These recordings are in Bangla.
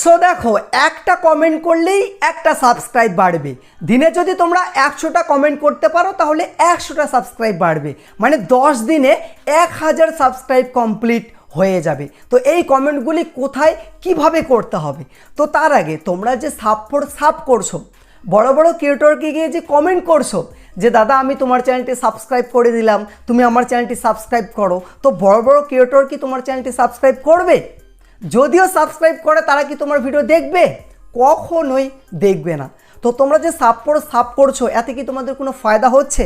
সো দেখো, একটা কমেন্ট করলেই একটা সাবস্ক্রাইব বাড়বে। দিনে যদি তোমরা একশোটা কমেন্ট করতে পারো, তাহলে একশোটা সাবস্ক্রাইব বাড়বে। মানে দশ দিনে এক হাজার সাবস্ক্রাইব কমপ্লিট হয়ে যাবে। তো এই কমেন্টগুলি কোথায়, কীভাবে করতে হবে? তো তার আগে তোমরা যে সাপ ফোর সাপ করছ, বড় বড় ক্রিয়েটরকে গিয়ে যে কমেন্ট করছ, যে দাদা, আমি তোমার চ্যানেলটি সাবস্ক্রাইব করে দিলাম, তুমি আমার চ্যানেলটি সাবস্ক্রাইব করো, তো বড় বড় ক্রিয়েটর কি তোমার চ্যানেলটি সাবস্ক্রাইব করবে? যদিও সাবস্ক্রাইব করে, তারা কি তোমার ভিডিও দেখবে? কখনোই দেখবে না। তো তোমরা যে সাপ করো সাপ করছ, এতে কি তোমাদের কোনো ফায়দা হচ্ছে?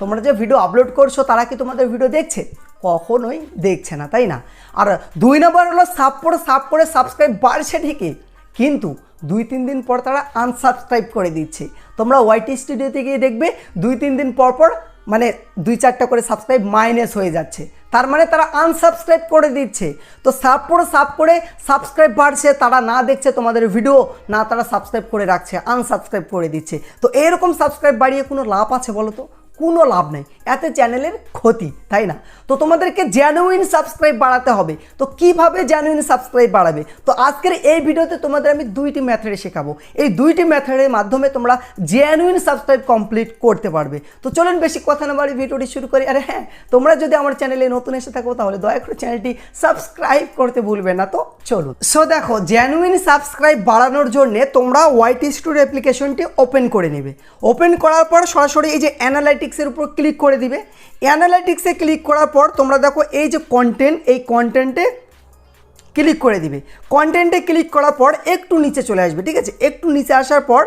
তোমরা যে ভিডিও আপলোড করছ, তারা কি তোমাদের ভিডিও দেখছে? কখনোই দেখছে না, তাই না? আর দুই নম্বর হলো সাপ করে সাপ করে সাবস্ক্রাইব বাড়ছে ঠিকই, কিন্তু দুই, তিন দিন পর তারা আনসাবস্ক্রাইব করে দিচ্ছে। তোমরা ওয়াইটি স্টুডিওতে গিয়ে দেখবে, দুই, তিন দিন পর পর মানে দুই চারটা করে সাবস্ক্রাইব মাইনাস হয়ে যাচ্ছে। তার মানে তারা আনসাবস্ক্রাইব করে দিচ্ছে। তো সাপ করে সাপ করে সাবস্ক্রাইব বাড়ছে, তারা না দেখছে তোমাদের ভিডিও না তারা সাবস্ক্রাইব করে রাখছে আনসাবস্ক্রাইব করে দিচ্ছে। তো এরকম সাবস্ক্রাইব বাড়িয়ে কোনো লাভ আছে বলো তো? কোনো লাভ নেই। এতে চ্যানেলের ক্ষতি, তাই না? তো তোমাদেরকে জেনুইন সাবস্ক্রাইব বাড়াতে হবে। তো কীভাবে জেনুইন সাবস্ক্রাইব বাড়াবে? তো আজকের এই ভিডিওতে তোমাদের আমি দুইটি মেথডে শেখাবো। এই দুইটি মেথডের মাধ্যমে তোমরা জেনুইন সাবস্ক্রাইব কমপ্লিট করতে পারবে। তো চলুন বেশি কথা না বাড়ি ভিডিওটি শুরু করি। আরে হ্যাঁ তোমরা যদি আমার চ্যানেলে নতুন এসে থাকো, তাহলে দয়া করে চ্যানেলটি সাবস্ক্রাইব করতে ভুলবে না। তো চলুন। সো দেখো জেনুইন সাবস্ক্রাইব বাড়ানোর জন্য তোমরা ওয়াইটি স্টুডিও অ্যাপ্লিকেশনটি ওপেন করে নেবে। ওপেন করার পর সরাসরি এই যে অ্যানালাইটিক্সের উপর ক্লিক করে দিবে। অ্যানালাইটিক্সে ক্লিক করার পর তোমরা দেখো এই যে কন্টেন্ট এই কন্টেন্টে ক্লিক করে দিবে। কন্টেন্টে ক্লিক করার পর একটু নিচে চলে আসবে, ঠিক আছে? একটু নিচে আসার পর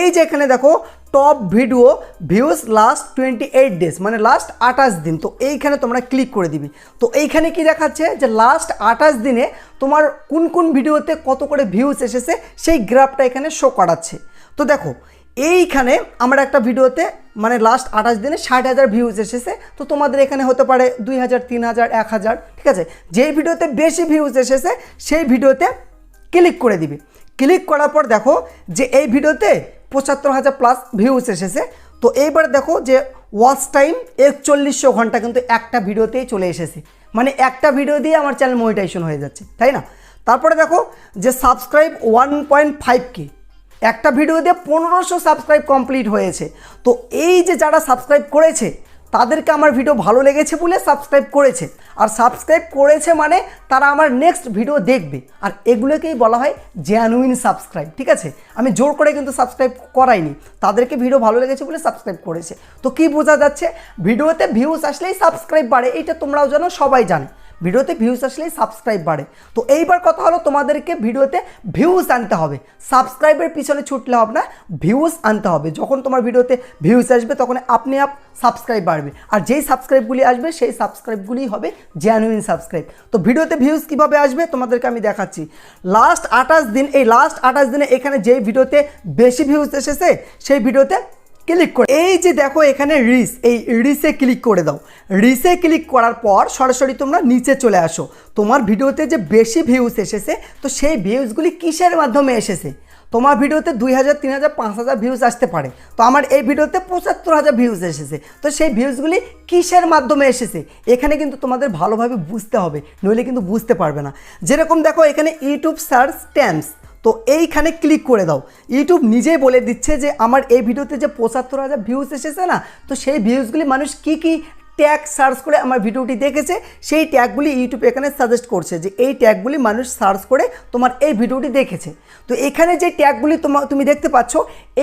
এই যে এখানে দেখো top video views last twenty eight days মানে লাস্ট আঠাশ দিন। তো এইখানে তোমরা ক্লিক করে দিবে। তো এইখানে কি দেখাচ্ছে যে লাস্ট আঠাশ দিনে তোমার কোন কোন ভিডিওতে কত করে ভিউজ এসেছে, সেই গ্রাফটা এখানে শো করাচ্ছে। তো দেখো এইখানে আমার একটা ভিডিওতে মানে লাস্ট আঠাশ দিনে ষাট হাজার ভিউজ এসেছে। তো তোমাদের এখানে হতে পারে দুই হাজার, তিন হাজার, এক হাজার, ঠিক আছে? যেই ভিডিওতে বেশি ভিউজ এসেছে, সেই ভিডিওতে ক্লিক করে দিবে। ক্লিক করার পর দেখো যে এই ভিডিওতে পঁচাত্তর হাজার প্লাস ভিউজ এসেছে। তো এইবার দেখো যে ওয়াচ টাইম একচল্লিশশো ঘণ্টা কিন্তু একটা ভিডিওতেই চলে এসেছে। মানে একটা ভিডিও দিয়ে আমার চ্যানেল মনিটাইজেশন হয়ে যাচ্ছে, তাই না? তারপরে দেখো যে subscribe one point five K একটা ভিডিও দিয়ে পনেরোশো সাবস্ক্রাইব কমপ্লিট হয়েছে। তো এই যে যারা সাবস্ক্রাইব করেছে, তাদেরকে আমার ভিডিও ভালো লেগেছে বলে সাবস্ক্রাইব করেছে। আর সাবস্ক্রাইব করেছে মানে তারা আমার নেক্সট ভিডিও দেখবে। আর এগুলোকেই বলা হয় জেনুইন সাবস্ক্রাইব ঠিক আছে? আমি জোর করে কিন্তু সাবস্ক্রাইব করাইনি। তাদেরকে ভিডিও ভালো লেগেছে বলে সাবস্ক্রাইব করেছে। তো কি বোঝা যাচ্ছে? ভিডিওতে ভিউজ আসলেই সাবস্ক্রাইব বাড়ে, এইটা তোমরাও জানো, সবাই জানে। ভিডিওতে ভিউজ আসলেই সাবস্ক্রাইব বাড়ে। তো এইবার কথা হলো তোমাদেরকে ভিডিওতে ভিউজ আনতে হবে। সাবস্ক্রাইবের পিছনে ছুটলে হবে না ভিউজ আনতে হবে। যখন তোমার ভিডিওতে ভিউজ আসবে, তখন আপনি আপ সাবস্ক্রাইব বাড়বে। আর যেই সাবস্ক্রাইবগুলি আসবে, সেই সাবস্ক্রাইবগুলি হবে জেনুইন সাবস্ক্রাইব তো ভিডিওতে ভিউজ কীভাবে আসবে, তোমাদেরকে আমি দেখাচ্ছি। লাস্ট আঠাশ দিন, এই লাস্ট আঠাশ দিনে এখানে যেই ভিডিওতে বেশি ভিউজ এসেছে, সেই ভিডিওতে ক্লিক করে এই যে দেখো এখানে রিস, এই রিসে ক্লিক করে দাও। রিসে ক্লিক করার পর সরাসরি তোমরা নিচে চলে আসো। তোমার ভিডিওতে যে বেশি ভিউজ এসেছে, তো সেই ভিউজগুলি কিসের মাধ্যমে এসেছে? তোমার ভিডিওতে দুই হাজার, তিন হাজার, পাঁচ হাজার ভিউজ আসতে পারে। তো আমার এই ভিডিওতে পঁচাত্তর হাজার ভিউজ এসেছে। তো সেই ভিউজগুলি কিসের মাধ্যমে এসেছে? এখানে কিন্তু তোমাদের ভালোভাবে বুঝতে হবে, নইলে কিন্তু বুঝতে পারবে না। যেরকম দেখো এখানে ইউটিউব সার্চ ট্যাম্পস তো এইখানে ক্লিক করে দাও। ইউটিউব নিজেই বলে দিচ্ছে যে, আমার এই ভিডিওতে যে পঁচাত্তর হাজার ভিউজ এসেছে না, তো সেই ভিউজগুলি মানুষ কি কি ট্যাগ সার্চ করে আমার ভিডিওটি দেখেছে, সেই ট্যাগগুলি ইউটিউব এখানে সাজেস্ট করছে যে, এই ট্যাগগুলি মানুষ সার্চ করে তোমার এই ভিডিওটি দেখেছে। তো এখানে যে ট্যাগগুলি তোমার তুমি দেখতে পাচ্ছ,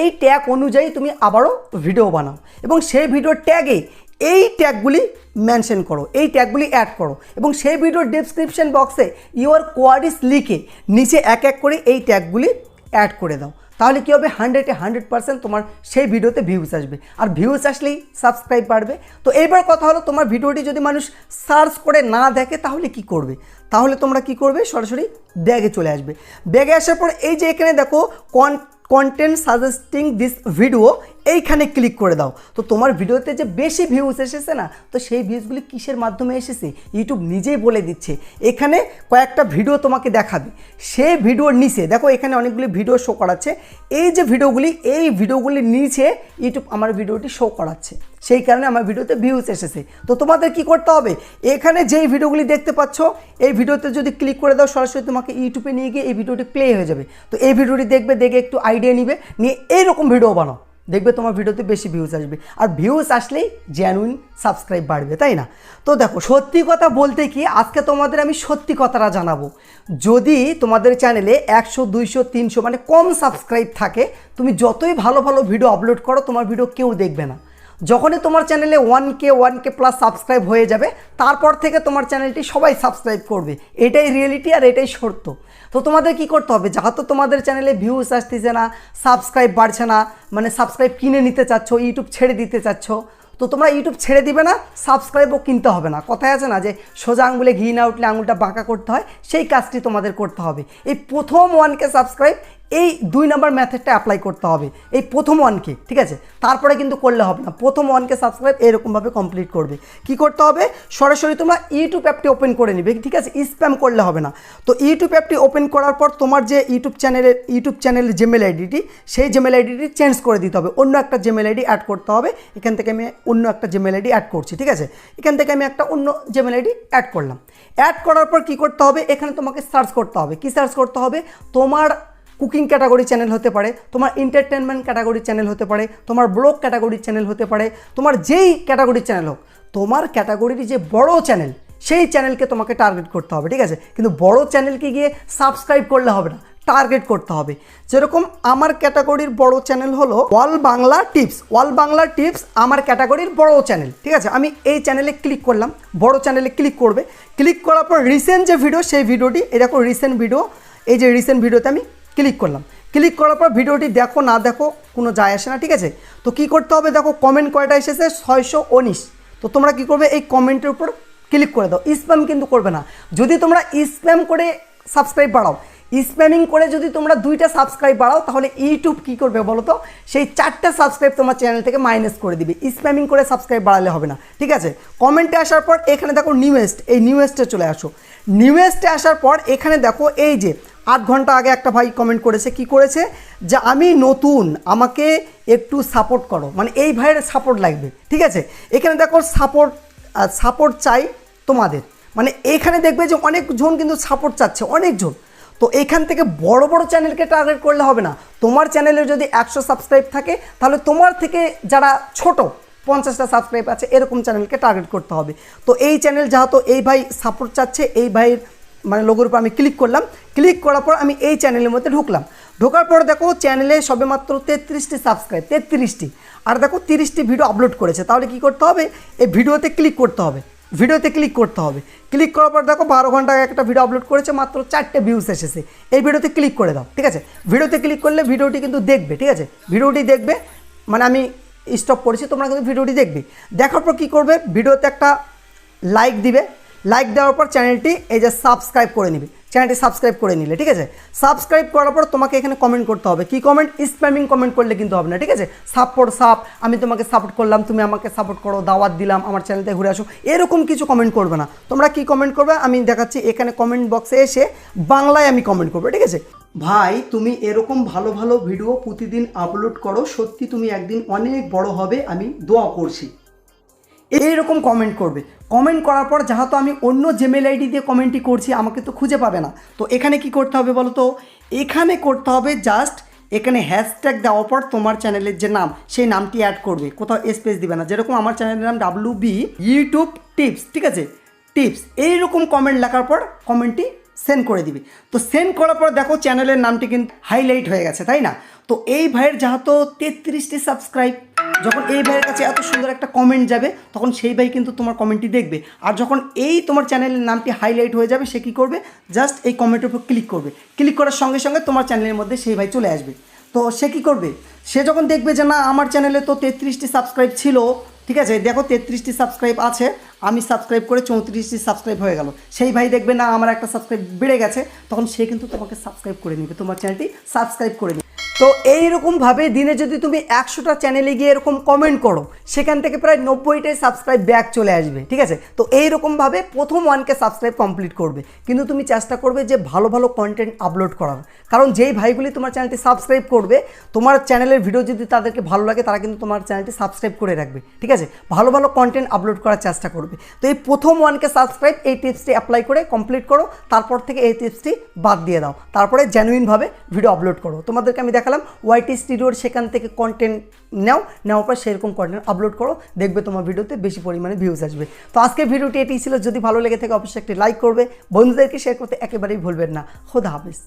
এই ট্যাগ অনুযায়ী তুমি আবারও ভিডিও বানাও এবং সেই ভিডিওর ট্যাগে এই ট্যাগগুলি মেনশন করো, এই ট্যাগগুলি অ্যাড করো এবং সেই ভিডিওর ডেসক্রিপশন বক্সে ইউর কোয়ারিস লিখে নিচে এক এক করে এই ট্যাগগুলি অ্যাড করে দাও। তাহলে কী হবে? হান্ড্রেডে হান্ড্রেড পার্সেন্ট তোমার সেই ভিডিওতে ভিউজ আসবে। আর ভিউজ আসলেই সাবস্ক্রাইব বাড়বে। তো এইবার কথা হলো, তোমার ভিডিওটি যদি মানুষ সার্চ করে না দেখে, তাহলে কি করবে? তাহলে তোমরা কি করবে? সরাসরি ব্যাগে চলে আসবে। ব্যাগে আসার পর এই যে এখানে দেখো কন কন্টেন্ট সাজেস্টিং দিস ভিডিও এইখানে ক্লিক করে দাও। তো তোমার ভিডিওতে যে বেশি ভিউজ এসেছে না, তো সেই ভিউজগুলি কিসের মাধ্যমে এসেছে? ইউটিউব নিজেই বলে দিচ্ছে। এখানে কয়েকটা ভিডিও তোমাকে দেখাবে। সেই ভিডিওর নিচে, দেখো এখানে অনেকগুলি ভিডিও শো করাচ্ছে। এই যে ভিডিওগুলি এই ভিডিওগুলির নিচে ইউটিউব আমার ভিডিওটি শো করাচ্ছে। সেই কারণে আমার ভিডিওতে ভিউজ এসেছে। তো তোমাদের কি করতে হবে? এখানে যেই ভিডিওগুলি দেখতে পাচ্ছ, এই ভিডিওতে যদি ক্লিক করে দাও, সরাসরি তোমাকে ইউটিউবে নিয়ে গিয়ে এই ভিডিওটি প্লে হয়ে যাবে। তো এই ভিডিওটি দেখবে, দেখে একটু আইডিয়া নিবে, নিয়ে এইরকম ভিডিও বানাও। দেখবে তোমার ভিডিওতে বেশি ভিউজ আসবে। আর ভিউজ আসলেই জেনুইন সাবস্ক্রাইব বাড়বে, তাই না? তো দেখো, সত্যি কথা বলতে কি, আজকে তোমাদের আমি সত্যি কথাটা জানাব। যদি তোমাদের চ্যানেলে একশো, দুইশো, তিনশো মানে কম সাবস্ক্রাইব থাকে, তুমি যতই ভালো ভালো ভিডিও আপলোড করো, তোমার ভিডিও কেউ দেখবে না। যখনই তোমার চ্যানেলে one K one K plus subscribe হয়ে যাবে, তারপর থেকে তোমার চ্যানেলটি সবাই সাবস্ক্রাইব করবে। এটাই রিয়েলিটি আর এটাই সত্য। তো তোমাদের কি করতে হবে? যাহাতো তোমাদের চ্যানেলে ভিউজ আসতেছে না সাবস্ক্রাইব বাড়ছে না মানে সাবস্ক্রাইব কিনে নিতে চাচ্ছ ইউটিউব ছেড়ে দিতে চাচ্ছ, তো তোমরা ইউটিউব ছেড়ে দিবে না সাবস্ক্রাইবও কিনতে হবে না। কথায় আছে না যে, সোজা আঙুলে ঘি না উঠলে আঙুলটা বাঁকা করতে হয়, সেই কাজটি তোমাদের করতে হবে। এই প্রথম ওয়ানকে সাবস্ক্রাইব এই দুই নাম্বার ম্যাথডটা অ্যাপ্লাই করতে হবে। এই প্রথম ওয়ানকে ঠিক আছে? তারপরে কিন্তু করলে হবে না। প্রথম ওয়ানকে সাবস্ক্রাইব এরকমভাবে কমপ্লিট করবে। কি করতে হবে? সরাসরি তোমরা ইউটিউব অ্যাপটি ওপেন করে নিবে, ঠিক আছে? স্প্যাম করলে হবে না। তো ইউটিউব অ্যাপটি ওপেন করার পর তোমার যে ইউটিউব চ্যানেলের ইউটিউব চ্যানেলের জিমেল আইডিটি সেই জিমেল আইডিটি চেঞ্জ করে দিতে হবে। অন্য একটা জিমেল আইডি অ্যাড করতে হবে। এখান থেকে আমি অন্য একটা জিমেল আইডি অ্যাড করছি, ঠিক আছে? এখান থেকে আমি একটা অন্য জিমেল আইডি অ্যাড করলাম। অ্যাড করার পর কি করতে হবে? এখানে তোমাকে সার্চ করতে হবে। কি সার্চ করতে হবে? তোমার কুকিং ক্যাটাগরি চ্যানেল হতে পারে, তোমার এন্টারটেনমেন্ট ক্যাটাগরি চ্যানেল হতে পারে, তোমার ব্লগ ক্যাটাগরির চ্যানেল হতে পারে, তোমার যেই ক্যাটাগরির চ্যানেল হোক, তোমার ক্যাটাগরির যে বড় চ্যানেল, সেই চ্যানেলকে তোমাকে টার্গেট করতে হবে, ঠিক আছে? কিন্তু বড় চ্যানেলকে গিয়ে সাবস্ক্রাইব করলে হবে না টার্গেট করতে হবে। যেরকম আমার ক্যাটাগরির বড় চ্যানেল হলো wall Bangla tips, wall Bangla tips আমার ক্যাটাগরির বড় চ্যানেল, ঠিক আছে? আমি এই চ্যানেলে ক্লিক করলাম, বড় চ্যানেলে ক্লিক করবে ক্লিক করার পর রিসেন্ট যে ভিডিও সেই ভিডিওটি এরকম রিসেন্ট ভিডিও এই যে রিসেন্ট ভিডিওতে আমি ক্লিক করলাম। ক্লিক করার পর ভিডিওটি দেখো, না দেখো, কোনো যায় আসে না, ঠিক আছে? তো কি করতে হবে? দেখো কমেন্ট কয়টা এসেছে? ছয়শো উনিশ। তো তোমরা কি করবে? এই কমেন্টের উপর ক্লিক করে দাও। স্প্যাম কিন্তু করবে না। যদি তোমরা স্প্যাম করে সাবস্ক্রাইব বাড়াও, স্প্যামিং করে যদি তোমরা দুইটা সাবস্ক্রাইব বাড়াও, তাহলে ইউটিউব কী করবে বলো তো? সেই চারটা সাবস্ক্রাইব তোমার চ্যানেল থেকে মাইনাস করে দিবে। স্প্যামিং করে সাবস্ক্রাইব বাড়ালে হবে না, ঠিক আছে? কমেন্টে আসার পর এখানে দেখো নিউয়েস্ট এই নিউয়েস্টে চলে আসো। নিউয়েস্টে আসার পর এখানে দেখো, এই যে আট ঘণ্টা আগে একটা ভাই কমেন্ট করেছে, কি করেছে? যে আমি নতুন, আমাকে একটু সাপোর্ট করো। মানে এই ভাইয়ের সাপোর্ট লাগবে, ঠিক আছে? এখানে দেখো সাপোর্ট সাপোর্ট চাই তোমাদের। মানে এখানে দেখবে যে অনেকজন কিন্তু সাপোর্ট চাচ্ছে অনেকজন তো এখান থেকে বড় বড় চ্যানেলকে টার্গেট করলে হবে না। তোমার চ্যানেলে যদি একশো সাবস্ক্রাইব থাকে, তাহলে তোমার থেকে যারা ছোট, পঞ্চাশটা সাবস্ক্রাইব আছে, এরকম চ্যানেলকে টার্গেট করতে হবে। তো এই চ্যানেল যেহেতু এই ভাই সাপোর্ট চাচ্ছে, এই ভাইয়ের মানে লোগোর উপর আমি ক্লিক করলাম। ক্লিক করার পর আমি এই চ্যানেলের মধ্যে ঢুকলাম। ঢোকার পর দেখো চ্যানেলে সবেমাত্র তেত্রিশটি সাবস্ক্রাইব তেত্রিশটি। আর দেখো তিরিশটি ভিডিও আপলোড করেছে। তাহলে কি করতে হবে? এই ভিডিওতে ক্লিক করতে হবে। ভিডিওতে ক্লিক করতে হবে। ক্লিক করার পর দেখো বারো ঘণ্টা একটা ভিডিও আপলোড করেছে, মাত্র চারটে ভিউস এসেছে। এই ভিডিওতে ক্লিক করে দাও, ঠিক আছে? ভিডিওতে ক্লিক করলে ভিডিওটি কিন্তু দেখবে, ঠিক আছে? ভিডিওটি দেখবে মানে আমি স্টপ করেছি, তোমরা কিন্তু ভিডিওটি দেখবে। দেখার পর কী করবে? ভিডিওতে একটা লাইক দিবে। লাইক দেওয়ার পর চ্যানেলটি এই যে সাবস্ক্রাইব করে নিবে। চ্যানেলটি সাবস্ক্রাইব করে নিলে, ঠিক আছে? সাবস্ক্রাইব করার পর তোমাকে এখানে কমেন্ট করতে হবে। কি কমেন্ট স্প্যামিং কমেন্ট করলে কিন্তু হবে না, ঠিক আছে? সাপোর্ট সাপ আমি তোমাকে সাপোর্ট করলাম, তুমি আমাকে সাপোর্ট করো, দাওয়াত দিলাম, আমার চ্যানেলতে ঘুরে আসো, এরকম কিছু কমেন্ট করবে না। তোমরা কি কমেন্ট করবে? আমি দেখাচ্ছি এখানে কমেন্ট বক্সে এসে বাংলায় আমি কমেন্ট করব, ঠিক আছে? ভাই, তুমি এরকম ভালো ভালো ভিডিও প্রতিদিন আপলোড করো, সত্যি তুমি একদিন অনেক বড় হবে, আমি দোয়া করছি। এইরকম কমেন্ট করবে। কমেন্ট করার পর যেহেতু আমি অন্য জিমেল আইডি দিয়ে কমেন্টটি করছি, আমাকে তো খুঁজে পাবে না। তো এখানে কি করতে হবে বলো তো? এখানে করতে হবে জাস্ট এখানে হ্যাশট্যাগ দেওয়ার পর তোমার চ্যানেলের যে নাম, সেই নামটি অ্যাড করবে। কোথাও স্পেস দিবে না। যেরকম আমার চ্যানেলের নাম ডাব্লু বি ইউটিউব টিপস ঠিক আছে? টিপস এইরকম কমেন্ট লেখার পর কমেন্টটি সেন্ড করে দিবি। তো সেন্ড করার পর দেখো চ্যানেলের নামটি কিন্তু হাইলাইট হয়ে গেছে, তাই না? তো এই ভাইয়ের যেহেতু তেত্রিশটি সাবস্ক্রাইব যখন এই ভাইয়ের কাছে এত সুন্দর একটা কমেন্ট যাবে, তখন সেই ভাই কিন্তু তোমার কমেন্টটি দেখবে। আর যখন এই তোমার চ্যানেলের নামটি হাইলাইট হয়ে যাবে, সে কী করবে? জাস্ট এই কমেন্টের উপর ক্লিক করবে। ক্লিক করার সঙ্গে সঙ্গে তোমার চ্যানেলের মধ্যে সেই ভাই চলে আসবে। তো সে কী করবে? সে যখন দেখবে যে না, আমার চ্যানেলে তো তেত্রিশটি সাবস্ক্রাইব ছিল, ঠিক আছে? দেখো তেত্রিশটি সাবস্ক্রাইব আছে আমি সাবস্ক্রাইব করে চৌত্রিশটি সাবস্ক্রাইব হয়ে গেল। সেই ভাই দেখবে না, আমার একটা সাবস্ক্রাইব বেড়ে গেছে, তখন সে কিন্তু তোমাকে সাবস্ক্রাইব করে নেবে। তোমার চ্যানেলটি সাবস্ক্রাইব করে নেবে। তো এইরকমভাবে দিনে যদি তুমি একশোটা চ্যানেলে গিয়ে এরকম কমেন্ট করো, সেখান থেকে প্রায় নব্বইটাই সাবস্ক্রাইব ব্যাক চলে আসবে, ঠিক আছে? তো এইরকমভাবে প্রথম ওয়ানকে সাবস্ক্রাইব কমপ্লিট করবে। কিন্তু তুমি চেষ্টা করবে যে ভালো ভালো কন্টেন্ট আপলোড করার। কারণ যেই ভাইগুলি তোমার চ্যানেলটি সাবস্ক্রাইব করবে, তোমার চ্যানেলের ভিডিও যদি তাদেরকে ভালো লাগে, তারা কিন্তু তোমার চ্যানেলটি সাবস্ক্রাইব করে রাখবে, ঠিক আছে? ভালো ভালো কন্টেন্ট আপলোড করার চেষ্টা করবে। তো এই প্রথম ওয়ানকে সাবস্ক্রাইব এই টিপসটি অ্যাপ্লাই করে কমপ্লিট করো, তারপর থেকে এই টিপসটি বাদ দিয়ে দাও। তারপরে জেনুইনভাবে ভিডিও আপলোড করো। তোমাদেরকে আমি দেখালাম ওয়াইটি স্টুডিওর সেখান থেকে কন্টেন্ট নাও, নেওয়ার পর সেরকম কন্টেন্ট আপলোড করো, দেখবে তোমার ভিডিওতে বেশি পরিমাণে ভিউজ আসবে। তো আজকের ভিডিওটি এটি ছিল, যদি ভালো লেগে থাকে অবশ্যই একটি লাইক করবে, বন্ধুদেরকে শেয়ার করতে একেবারেই ভুলবেন না। খোদা হাফিজ।